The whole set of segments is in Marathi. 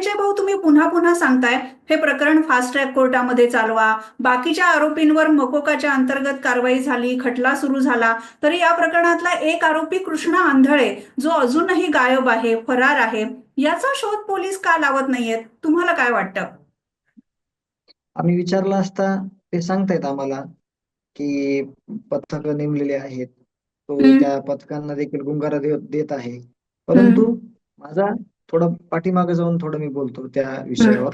धनंजय भाऊ तुम्ही पुन्हा पुन्हा सांगताय हे प्रकरण फास्ट ट्रॅक कोर्टामध्ये चालवा. बाकीच्या आरोपींवर मकोकाच्या अंतर्गत कारवाई झाली खटला सुरू झाला. तरी या प्रकरणातला एक आरोपी कृष्णा आंधळे जो अजूनही गायब आहे फरार आहे याचा शोध पोलीस का लावत नाहीयेत? तुम्हाला काय वाटतं? आम्ही विचारलं असता ते सांगतायत आम्हाला की पथक नेमलेले आहेत. तो. त्या पथकांना देखील गुंगारा देत आहे. परंतु माझा थोडं पाठीमागे जाऊन थोडं मी बोलतो त्या विषयावर.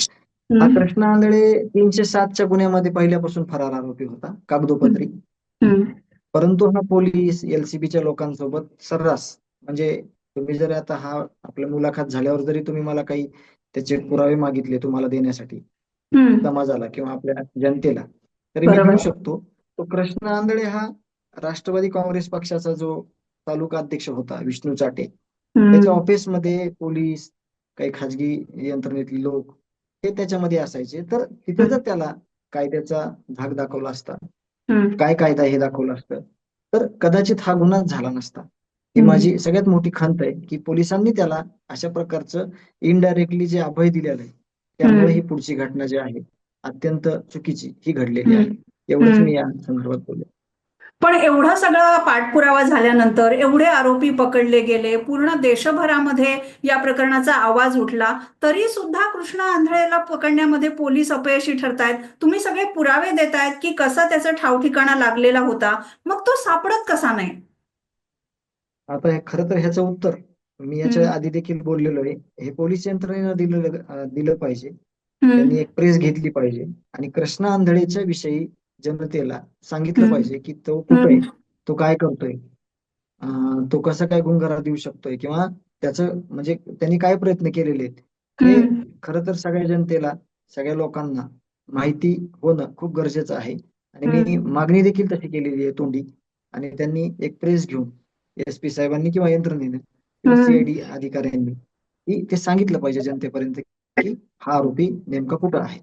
हा कृष्ण आंधळे तीनशे सातच्या गुन्ह्यामध्ये पहिल्यापासून फरार आरोपी होता कागदोपत्री. परंतु हा पोलीस एलसीबीच्या लोकांसोबत सर्रास म्हणजे तुम्ही जर आता हा आपल्या मुलाखत झाल्यावर जरी तुम्ही मला काही त्याचे पुरावे मागितले तुम्हाला देण्यासाठी समाजाला किंवा आपल्या जनतेला तरी मी. देऊ शकतो तो कृष्ण आंधळे हा राष्ट्रवादी काँग्रेस पक्षाचा जो तालुका अध्यक्ष होता विष्णू चाटे त्याच्या ऑफिसमध्ये पोलीस काही खाजगी यंत्रणेतले लोक हे त्याच्यामध्ये असायचे तर तिथे जर त्याला कायद्याचा धाक दाखवला असता काय कायदा हे दाखवलं असतं तर कदाचित हा गुन्हाच झाला नसता ही. माझी सगळ्यात मोठी खंत आहे की पोलिसांनी त्याला अशा प्रकारचं इनडायरेक्टली जे अभय दिलेलं आहे त्यामुळे. ही पुढची घटना जी आहे अत्यंत चुकीची ही घडलेली. आहे एवढंच. मी या संदर्भात बोललो पण एवढा सगळा पाठपुरावा झाल्यानंतर एवढे आरोपी पकडले गेले पूर्ण देशभरामध्ये या प्रकरणाचा आवाज उठला तरी सुद्धा कृष्णा आंधळेला पकडण्यामध्ये पोलीस अपयशी ठरतायत. तुम्ही सगळे पुरावे देतायत की कसा त्याचा ठावठिकाणा लागलेला होता मग तो सापडत कसा नाही? आता हे खरं तर ह्याचं उत्तर मी याच्या. आधी देखील बोललेलो आहे. हे पोलीस यंत्रणेनं दिलं दिलं पाहिजे. त्यांनी एक प्रेस घेतली पाहिजे. आणि कृष्णा आंधळेच्या विषयी जनतेला सांगितलं. पाहिजे की तो कुठे आहे? तो काय करतोय? तो कसा काय गुंगारा देऊ शकतोय? किंवा त्याचं म्हणजे त्यांनी काय प्रयत्न केलेले आहेत? हे खरं तर सगळ्या जनतेला सगळ्या लोकांना माहिती होणं खूप गरजेचं आहे. आणि मी. मागणी देखील तशी केलेली आहे तोंडी. आणि त्यांनी एक प्रेस घेऊन एस पी साहेबांनी किंवा यंत्रणेने किंवा. सीआयडी अधिकाऱ्यांनी की ते सांगितलं पाहिजे जनतेपर्यंत की हा आरोपी नेमका कुठं आहे.